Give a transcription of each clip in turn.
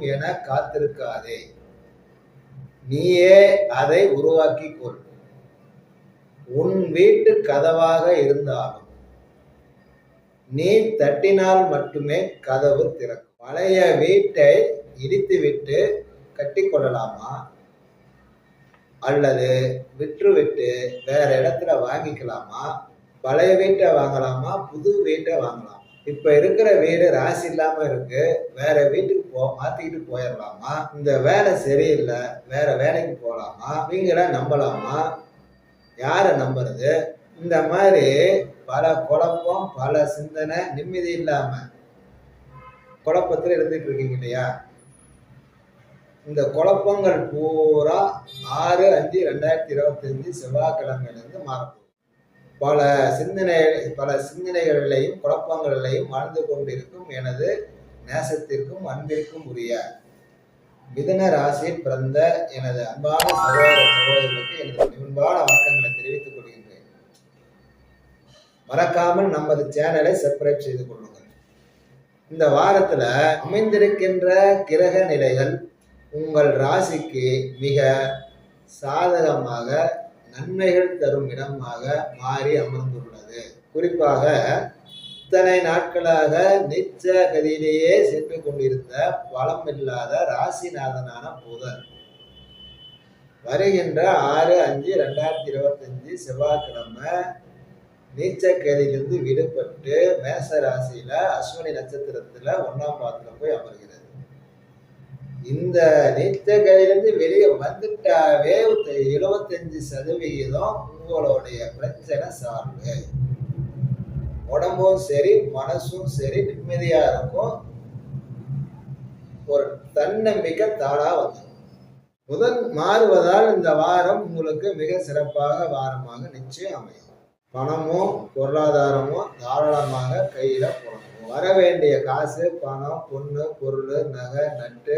என காத்திருக்காதே. நீயே அதை உருவாக்கி கொள் உன் வீட்டு கதவாக இருந்தாலும் நீ தட்டினால் மட்டுமே கதவு திறக்கும். பழைய வீட்டை இடித்துவிட்டு கட்டிக்கொள்ளலாமா? அல்லது விற்றுவிட்டு வேற இடத்துல வாங்கிக்கலாமா? பழைய வீட்டை வாங்கலாமா? புது வீட்டை வாங்கலாமா? இப்ப இருக்கிற வீடு ராசி இல்லாம இருக்கு. வேற வீட்டுக்கு போ மாற்றிக்கிட்டு போயிடலாமா இந்த வேலை சரியில்லை வேற வேலைக்கு போகலாமா நீங்கள நம்பலாமா? யாரை நம்புறது? இந்த மாதிரி பல குழப்பம் பல சிந்தனை நிம்மதி இல்லாம குழப்பத்தில் இருந்துட்டு இருக்கீங்க இல்லையா? இந்த குழப்பங்கள் பூரா ஆறு அஞ்சு ரெண்டாயிரத்தி இருபத்தஞ்சு செவ்வாய்க்கிழமையிலிருந்து மாறப்போகுது. பல சிந்தனை பல சிந்தனைகளிலையும் குழப்பங்களிலையும் வாழ்ந்து கொண்டிருக்கும் எனது நேசத்திற்கும் அன்பிற்கும் உரிய மிதன ராசியில் பிறந்த எனது அன்பான சகோதர சகோதரர்களுக்கு எனது அன்பான வணக்கங்களை தெரிவித்துக் கொள்கின்றேன். மறக்காமல் நமது சேனலை சப்ஸ்கிரைப் செய்து கொள்ளுங்கள். இந்த வாரத்துல அமைந்திருக்கின்ற கிரக நிலைகள் உங்கள் ராசிக்கு மிக சாதகமாக நன்மைகள் தரும் இடமாக மாறி அமர்ந்துள்ளது. குறிப்பாக இத்தனை நாட்களாக நிச்ச கதியிலேயே சென்று கொண்டிருந்த பலம் இல்லாத ராசிநாதனான புதன். வருகின்ற ஆறு அஞ்சு ரெண்டாயிரத்தி இருபத்தஞ்சு செவ்வாய்க்கிழமை நீச்சக்கதியிலிருந்து விடுபட்டு மேச ராசியில அஸ்வினி நட்சத்திரத்துல ஒன்னாம் பாதத்துல போய் அமர்கிறது இந்த நீச்சக்கதியிலிருந்து வெளியே வந்துட்டாவே எழுபத்தஞ்சு சதவிகிதம் உங்களுடைய பிரச்சனை சார்பு உடம்பும் சரி மனசும் சரி நிம்மதியா இருக்கும். ஒரு தன்னம்பிக்கை தானா வந்து புதன் மாறுவதால் இந்த வாரம் உங்களுக்கு மிக சிறப்பாக வாரமாக நிச்சயம் அமையும். பணமும் பொருளாதாரமும் தாராளமாக கையில புழங்கும் வர வேண்டிய காசு பணம் பொண்ணு பொருள் நகை நட்டு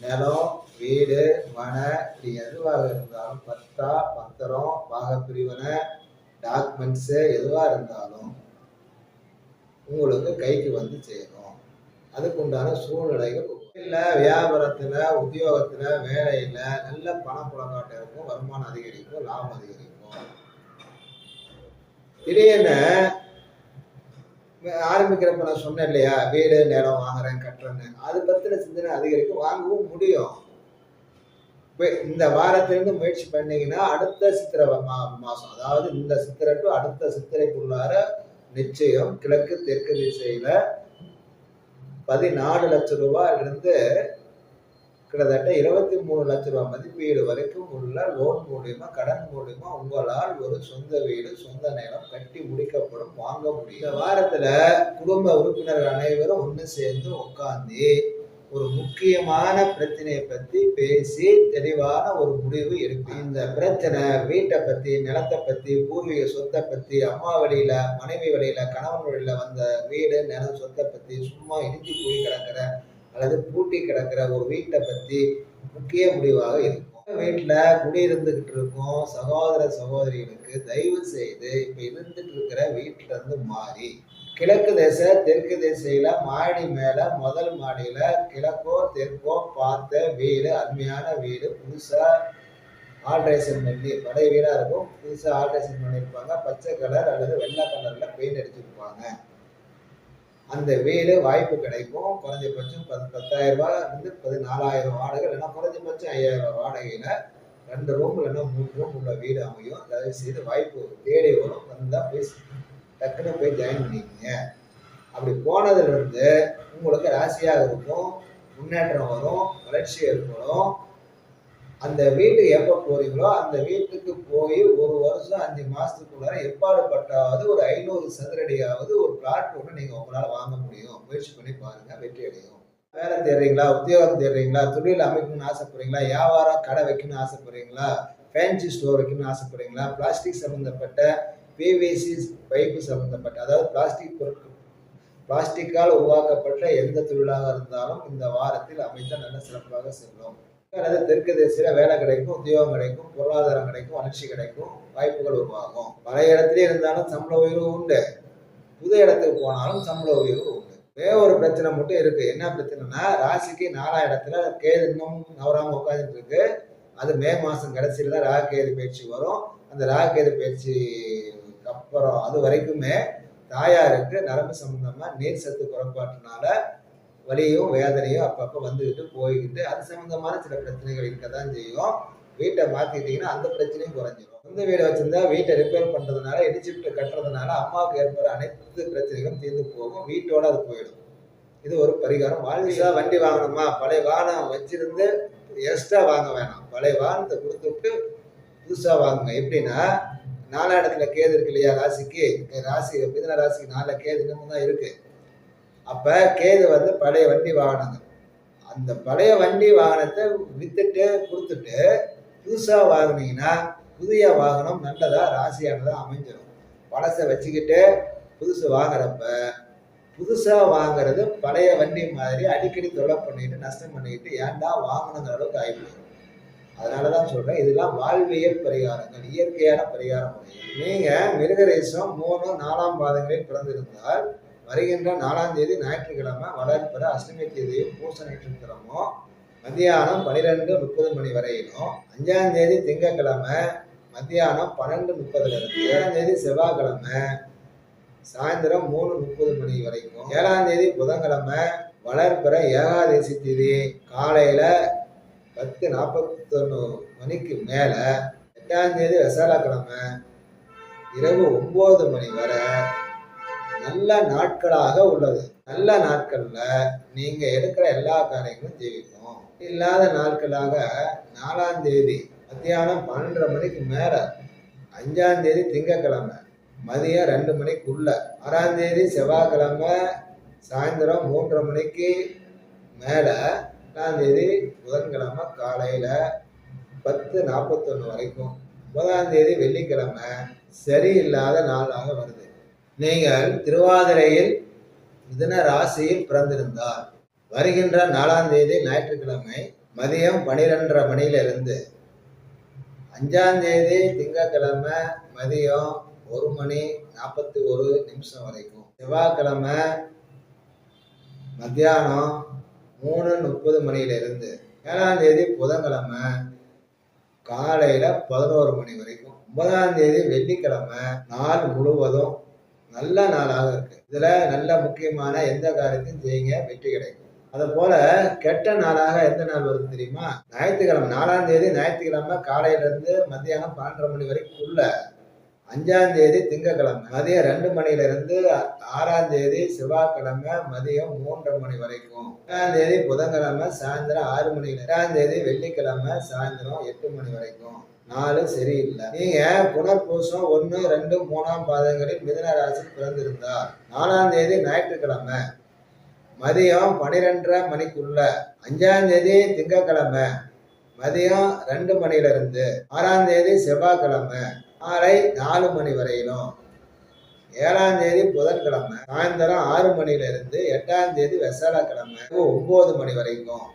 நிலம் வீடு மனை இப்படி எதுவாக இருந்தாலும் பத்தா பத்திரம் பாகப்பிரிவினை டாக்குமெண்ட்ஸு எதுவாக இருந்தாலும் உங்களுக்கு கைக்கு வந்து சேரும். அதுக்கு உண்டான சூழ்நிலைகள் இல்லை வியாபாரத்தில் உத்தியோகத்தில் வேலையில் நல்ல பணப்புழக்காட்டம் இருக்கும் வருமானம் அதிகரிக்கும் லாபம் அதிகரிக்கும். திடீர்னு ஆரம்பிக்கிறப்ப நான் சொன்னேன் இல்லையா வீடு நிலம் வாங்குறேன் கட்டுறேன்னு. அது பற்றின சிந்தனை அதிகரிக்கும் வாங்கவும் முடியும். இந்த வாரத்திலிருந்து முயற்சி பண்ணீங்கன்னா அடுத்த சித்திரை மா மாதம் அதாவது இந்த சித்திரை டு அடுத்த சித்திரைக்குள்ளார நிச்சயம் கிழக்கு தெற்கு திசையில பதினாலு லட்சம் ரூபாயிலிருந்து கிட்டத்தட்ட இருபத்தி மூணு லட்ச ரூபாய் மதிப்பீடு வரைக்கும் உள்ள லோன் மூலியமா கடன் மூலியமா உங்களால் ஒரு சொந்த வீடு சொந்த நிலம் கட்டி முடிக்கப்படும் வாங்க முடியும். இந்த வாரத்துல குடும்ப உறுப்பினர்கள் அனைவரும் ஒன்று சேர்ந்து உட்காந்து ஒரு முக்கியமான பிரச்சனையை பத்தி பேசி தெளிவான ஒரு முடிவு எடுக்கும் இந்த பிரச்சனை வீட்டை பத்தி நிலத்தை பத்தி பூர்வீக சொத்தை பத்தி அம்மா வழியில மனைவி வழியில கணவன் வழியில வந்த வீடு நிலம் சொத்தை பத்தி சும்மா இடிஞ்சு போய் கிடக்கிற அல்லது பூட்டி கிடக்கிற ஒரு வீட்டை பத்தி முக்கிய முடிவாக இருக்கும். வீட்டில் குடியிருந்துகிட்டு இருக்கும். சகோதர சகோதரிகளுக்கு தயவு செய்து இப்ப இருந்துட்டு இருக்கிற வீட்டுல இருந்து மாறி கிழக்கு திசை தெற்கு திசையில மாடி மேல முதல் மாடியில கிழக்கோ தெற்கோ பார்த்த வீடு அருமையான வீடு. புதுசா ஆல்ட்ரேஷன் பண்ணி பழைய வீடா இருக்கும். புதுசா ஆல்ட்ரேஷன் பண்ணியிருப்பாங்க பச்சை கலர் அல்லது வெள்ளை கலர்ல பெயிண்ட் அடிச்சிருப்பாங்க. அந்த வீடு வாய்ப்பு கிடைக்கும். குறைஞ்சபட்சம் பத்து பத்தாயிரம் ரூபாய் வந்து பதினாலாயிரம் வாடகை இல்லைன்னா குறைஞ்சபட்சம் ஐயாயிரம் ரூபாய் வாடகையில ரெண்டு ரூம் இல்லைன்னா மூணு ரூம் உள்ள வீடு அமையும். தயவு செய்து வாய்ப்பு தேடி வரும். வந்தால் போய் டக்குன்னு போய் ஜாயின் பண்ணிக்கங்க. அப்படி போனதுல இருந்து உங்களுக்கு ராசியாக இருக்கும். முன்னேற்றம் வரும். வளர்ச்சி ஏற்படும் அந்த வீட்டுக்கு எப்போ போறீங்களோ அந்த வீட்டுக்கு போய் ஒரு வருஷம் அஞ்சு மாசத்துக்குள்ளார எப்பாடுபட்டாவது ஒரு ஐநூறு சதுரடியாவது ஒரு பிளாட் ஒன்று நீங்க உங்களால வாங்க முடியும். முயற்சி பண்ணி பாருங்க வெற்றி அடையும். வேலை தேடுறீங்களா? உத்தியோகம் தேடுறீங்களா? தொழில் அமைக்கணும்னு ஆசைப்படுறீங்களா? வியாபாரம் கடை வைக்கணும்னு ஆசைப்படுறீங்களா? ஃபேன்சி ஸ்டோர் வைக்கணும்னு ஆசைப்படுறீங்களா? பிளாஸ்டிக் சம்மந்தப்பட்ட பிவிசி பைப்பு சம்மந்தப்பட்ட அதாவது பிளாஸ்டிக் பொருட்கள் பிளாஸ்டிக்கால் உருவாக்கப்பட்ட எந்த தொழிலாக இருந்தாலும் இந்த வாரத்தில் அமைந்த நல்ல சிறப்பாக செல்லும். அல்லது தெற்கு தேசியில வேலை கிடைக்கும் உத்தியோகம் கிடைக்கும் பொருளாதாரம் கிடைக்கும் வளர்ச்சி கிடைக்கும் வாய்ப்புகள் உருவாகும். பழைய இடத்துலயே இருந்தாலும் சம்பள உயர்வு உண்டு. புது இடத்துக்கு போனாலும் சம்பள உயர்வு உண்டு. ஒரே ஒரு பிரச்சனை மட்டும் இருக்கு. என்ன பிரச்சனைனா ராசிக்கு நாலாம் இடத்துல கேது இன்னும் நவராம உட்காந்துட்டு இருக்கு. அது மே மாசம் கடைசியில தான் ராகேது பயிற்சி வரும். அந்த ராகேது பயிற்சி அப்புறம் அது வரைக்குமே தாயாருக்கு நரம்பு சம்பந்தமா நீர் சத்து குறைபாட்டினால வலியும் வேதனையும் அப்பப்போ வந்துக்கிட்டு போய்கிட்டு அது சம்மந்தமான சில பிரச்சனைகள் இருக்க தான் செய்யும். வீட்டை மாற்றிக்கிட்டிங்கன்னா அந்த பிரச்சனையும் குறைஞ்சிடும் சொந்த வீடை வச்சுருந்தா வீட்டை ரிப்பேர் பண்ணுறதுனால இடிச்சுட்டு கட்டுறதுனால அம்மாவுக்கு ஏற்படுற அனைத்து பிரச்சனைகளும் தீர்ந்து போகும். வீட்டோட அது போயிடும். இது ஒரு பரிகாரம். வாழ்விசா வண்டி வாங்கணுமா? பழைய வாகனம் வச்சிருந்து எக்ஸ்ட்ரா வாங்க வேணாம். பழைய வாகனத்தை கொடுத்துட்டு புதுசாக வாங்குங்க. எப்படின்னா நாலா இடத்துல கேது இருக்கு இல்லையா? ராசிக்கு. ராசி மிதன ராசிக்கு நாலு கேது இன்னமும் தான் இருக்குது அப்ப கேது வந்து பழைய வண்டி வாகனங்கள் அந்த பழைய வண்டி வாகனத்தை வித்துட்டு கொடுத்துட்டு புதுசா வாங்குனீங்கன்னா புதிய வாகனம் நல்லதா ராசியானதா அமைஞ்சிடும் பழசை வச்சுக்கிட்டு புதுசு வாங்குறப்ப புதுசா வாங்குறது பழைய வண்டி மாதிரி அடிக்கடி தொலை பண்ணிட்டு நஷ்டம் பண்ணிக்கிட்டு ஏன்டா வாங்கணுங்கிற அளவுக்கு ஆகிப்போம் அதனால தான் சொல்றேன் இதெல்லாம் வாழ்வியல் பரிகாரங்கள் இயற்கையான பரிகார முறைகள் நீங்க மிருகரேசம் மூணு நாலாம் பாதங்களில் பிறந்திருந்தால் வருகின்ற நாலாம் தேதி ஞாயிற்றுக்கிழமை வளர்ப்பிற அஷ்டமி தேதியும் பூச நட்சத்திரமும் மத்தியானம் பனிரெண்டு முப்பது மணி வரையிலும். அஞ்சாம் தேதி திங்கக்கிழமை மத்தியானம் பன்னெண்டு முப்பதுல இருந்து ஏழாம் தேதி செவ்வாய்க்கிழமை சாயந்தரம் மூணு முப்பது மணி வரைக்கும். ஏழாம் தேதி புதன்கிழமை வளர்ப்பிற ஏகாதசி தேதி காலையில பத்து நாற்பத்தொன்று மணிக்கு மேலே எட்டாம் தேதி விசாலக்கிழமை இரவு ஒம்பது மணி வரை நல்ல நாட்களாக உள்ளது. நல்ல நாட்கள்ல நீங்க எடுக்கிற எல்லா காரியங்களும் ஜெயிக்கும். இல்லாத நாட்களாக நாலாம் தேதி மத்தியானம் பன்னெண்டரை மணிக்கு மேல அஞ்சாம் தேதி திங்கக்கிழமை மதியம் ரெண்டு மணிக்குள்ள ஆறாம் தேதி செவ்வாய்க்கிழமை சாயந்தரம் மூன்றரை மணிக்கு மேல எட்டாம் தேதி புதன்கிழமை காலையில பத்து நாற்பத்தொன்று வரைக்கும். ஒன்பதாம் தேதி வெள்ளிக்கிழமை சரியில்லாத நாளாக வருது. நீங்கள் திருவாதிரையில் மிதுன ராசியில் பிறந்திருந்தார் வருகின்ற நாலாம் தேதி ஞாயிற்றுக்கிழமை மதியம் பனிரெண்டரை மணியிலிருந்து அஞ்சாம் தேதி திங்கக்கிழமை மதியம் ஒரு மணி நாற்பத்தி ஒரு நிமிஷம் வரைக்கும். செவ்வாய்க்கிழமை மத்தியானம் மூணு முப்பது மணியிலிருந்து ஏழாம் தேதி புதன்கிழமை காலையில் பதினோரு மணி வரைக்கும். ஒன்பதாம் தேதி வெள்ளிக்கிழமை நாள் முழுவதும் நல்ல நாளாக இருக்கு. இதுல நல்ல முக்கியமான எந்த காரியத்தையும் செய்யுங்க வெற்றி கிடைக்கும். அதை போல கெட்ட நாளாக எந்த நாள் வருது தெரியுமா? ஞாயிற்றுக்கிழமை நாலாம் தேதி ஞாயிற்றுக்கிழமை காலையில இருந்து மத்தியானம் பன்னெண்டரை மணி வரைக்கும் உள்ள அஞ்சாம் தேதி திங்கக்கிழமை மதியம் ரெண்டு மணில இருந்து ஆறாம் தேதி செவ்வாய்க்கிழமை மதியம் மூன்றரை மணி வரைக்கும். எட்டாம் தேதி புதன்கிழமை சாயந்தரம் ஆறு மணி எட்டாம் தேதி வெள்ளிக்கிழமை சாயந்தரம் எட்டு மணி வரைக்கும். நாலு சரியில்லை. நீங்க புனர்பூசம் ஒன்று ரெண்டு மூணாம் பாதங்களில் மிதன ராசி பிறந்திருந்தார் நாலாம் தேதி ஞாயிற்றுக்கிழமை மதியம் பனிரெண்டரை மணிக்குள்ள அஞ்சாம் தேதி திங்கக்கிழமை மதியம் ரெண்டு மணில இருந்து ஆறாம் தேதி செவ்வாய்க்கிழமை மாலை நாலு மணி வரையிலும் ஏழாம் தேதி புதன்கிழமை சாயந்தரம் ஆறு மணில இருந்து எட்டாம் தேதி வெசாலக்கிழமை ஒன்பது மணி வரைக்கும்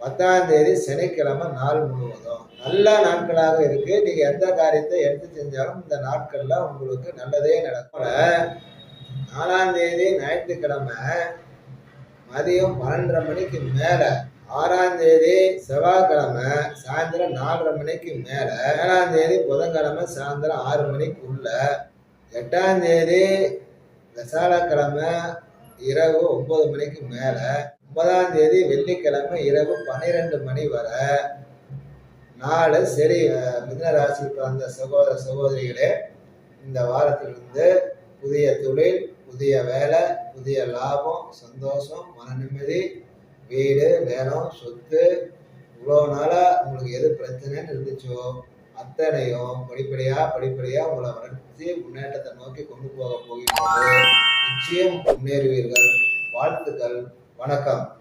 பத்தாம் தேதி சனிக்கிழமை நாள் முழுவதும். நல்ல நாட்களாக இருக்கு. நீங்க எந்த காரியத்தை எடுத்து செஞ்சாலும் இந்த நாட்கள்ல உங்களுக்கு நல்லதே நடக்கும். நாலாம் தேதி ஞாயிற்றுக்கிழமை மதியம் பன்னெண்டரை மணிக்கு மேல ஆறாம் தேதி செவ்வாய்க்கிழமை சாயந்தரம் நாலரை மணிக்கு மேல ஏழாம் தேதி புதன்கிழமை சாயந்தரம் ஆறு மணிக்குள்ள எட்டாம் தேதி விசாலக்கிழமை இரவு ஒன்பது மணிக்கு மேலே ஒன்பதாம் தேதி வெள்ளிக்கிழமை இரவு பன்னிரெண்டு மணி வரை நாலு சரி அஹ், ராசி பிறந்த சகோதர சகோதரிகளே இந்த வாரத்திலிருந்து புதிய தொழில் புதிய வேலை புதிய லாபம் சந்தோஷம் மன நிம்மதி வீடு நேரம் சொத்து இவ்வளோ நாளாக உங்களுக்கு எது பிரச்சனைன்னு இருந்துச்சோ அத்தனையும் படிப்படியாக படிப்படியாக உங்களை வளர்ச்சி முன்னேற்றத்தை நோக்கி கொண்டு போக போகின்றது. நிச்சயம் முன்னேறுவீர்கள். வாழ்த்துக்கள். வணக்கம்.